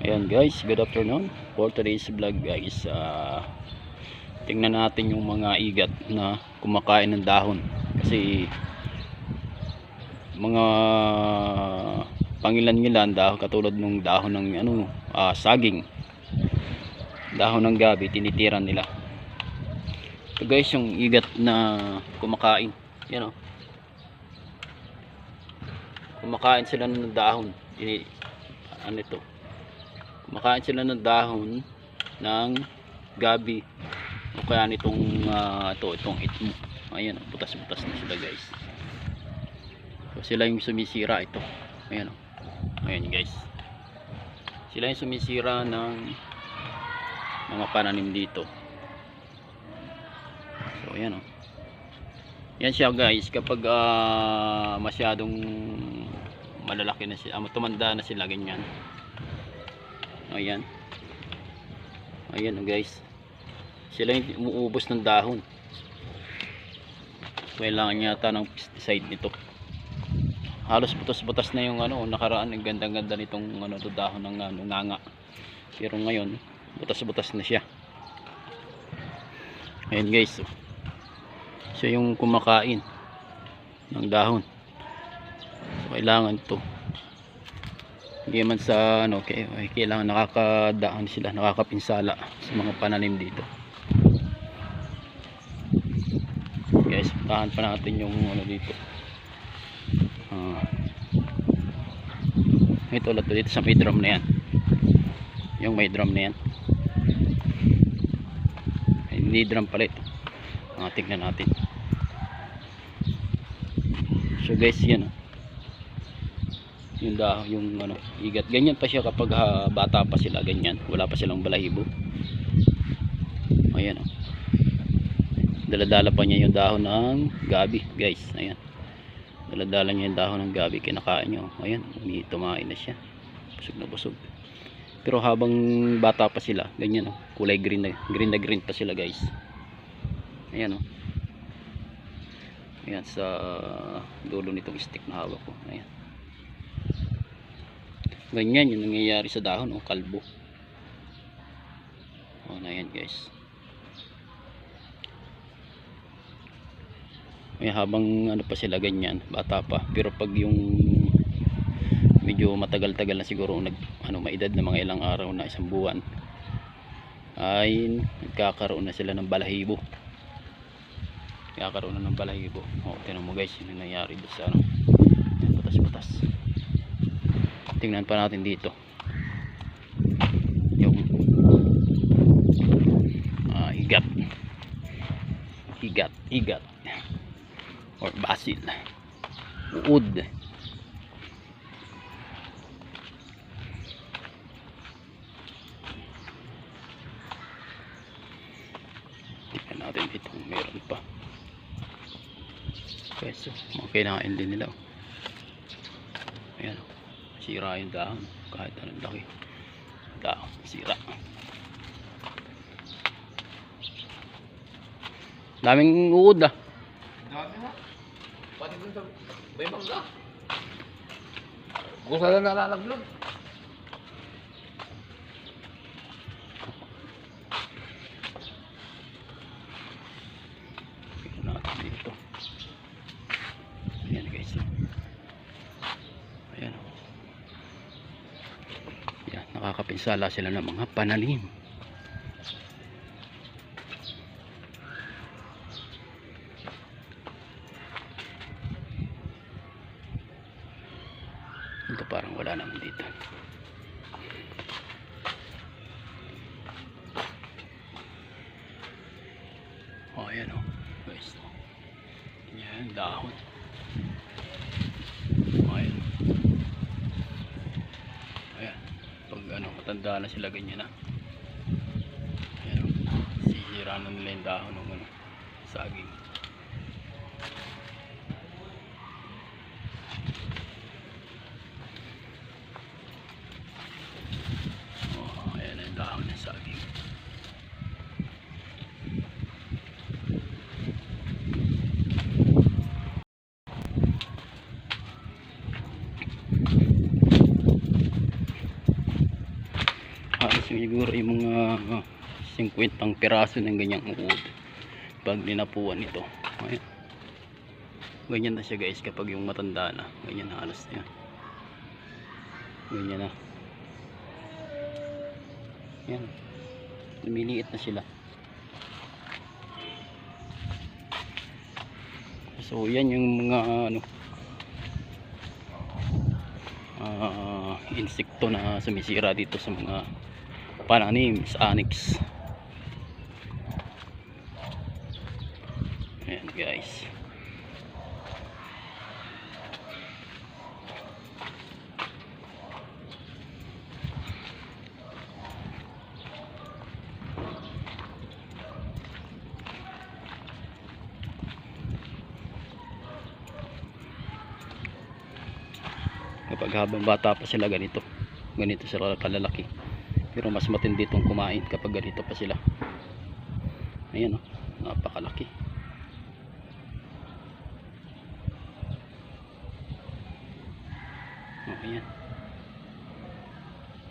Ayan guys, good afternoon. For today's vlog guys, ah tingnan natin yung mga igat na kumakain ng dahon. Kasi mga pangilan-ngilan dahon katulad ng dahon ng ano, ah, saging. Dahon ng gabi tinitiran nila. Ito guys yung igat na kumakain. Yan oh. Kumakain sila ng dahon. Ini ano ito? Kumakain sila ng dahon ng gabi o kaya nitong ah, ito, itong itmo. Ayan, oh, butas-butas na sila guys. So, sila yung sumisira ito. Ayan o. Ayan guys. Sila yung sumisira ng mga pananim dito. So ayan o. Yan siya guys kapag ah, masyadong malalaki na siya, ah, tumanda na sila ganyan. Ayan. Ayan o guys. Sila yung umuubos ng dahon. Kailangan yata ng pesticide nito. Halos butas-butas na yung ano, nakaraan ang ganda-ganda nitong ano to dahon ng ano, nganga. Pero ngayon, butas-butas na siya. Ayan guys. Oh. Siya yung kumakain ng dahon. So, kailangan to. Hindi man sa ano, kay, ay, kailangan nakakadaan sila, nakakapinsala sa mga pananim dito. Guys, tahan pa natin yung ano dito. Ah. ito ulit dito sa may drum na yan. Yung may drum na yan. Hindi drum pala ito. Ah, tignan natin. So guys, yan. oh. Yung dahon, yung ano, igat. Ganyan pa siya kapag ah, bata pa sila, ganyan. Wala pa silang balahibo. Ayan oh. Daladala pa niya yung dahon ng gabi, guys. Ayan. Daladala niya yung dahon ng gabi, kinakain niya. oh. Ayan, umi- tumain na siya. Busog na busog. Pero habang bata pa sila, ganyan oh. Kulay green na, green na green pa sila, guys. Ayan oh. Ayan sa dulo nitong stick na hawak ko. Ayan. Ganyan yung nangyayari sa dahon, oh, kalbo. Oh, na yan, guys. May habang ano pa sila ganyan, bata pa. Pero pag yung medyo matagal-tagal na siguro nag ano maedad na mga ilang araw na isang buwan ay nagkakaroon na sila ng balahibo. Nagkakaroon na ng balahibo. Oh, tingnan mo guys, yun yung nangyari doon sa ano. Yan, Butas-butas. Tingnan pa natin dito. Yung ah, higat. Higat, higat or basil uod tignan natin dito meron pa peso mga kinain din nila oh. ayan oh. Sira yung dahon kahit anong laki dahon sira daming uod ah Dami nga. Pati dun sa may mangga. Kung saan na nalalaglog. Tingnan natin dito. Ayan guys. Ayan. oh. Ayan, nakakapinsala sila ng mga panalim. Ito parang wala naman dito. Oh, ayan oh. Guys. Yan, dahon. Oh, ayan. Ayan. Pag ano, matanda na sila ganyan na. Sisira na nila yung dahon ng ano, saging. Oh, ayan na yung dahon ng saging. Siguro yung mga ah, 50 piraso ng ganyang uod pag dinapuan ito. Ayan ganyan na siya guys kapag yung matanda na. Ganyan na halos yan ganyan na. Yan. Lumiliit na sila. So yan yung mga ano ah, insekto na sumisira dito sa mga pananim sa annex. Ayan guys. Kapag habang bata pa sila ganito. Ganito sila kalalaki pero mas matindi itong kumain kapag ganito pa sila. Ayan o napakalaki. O ayan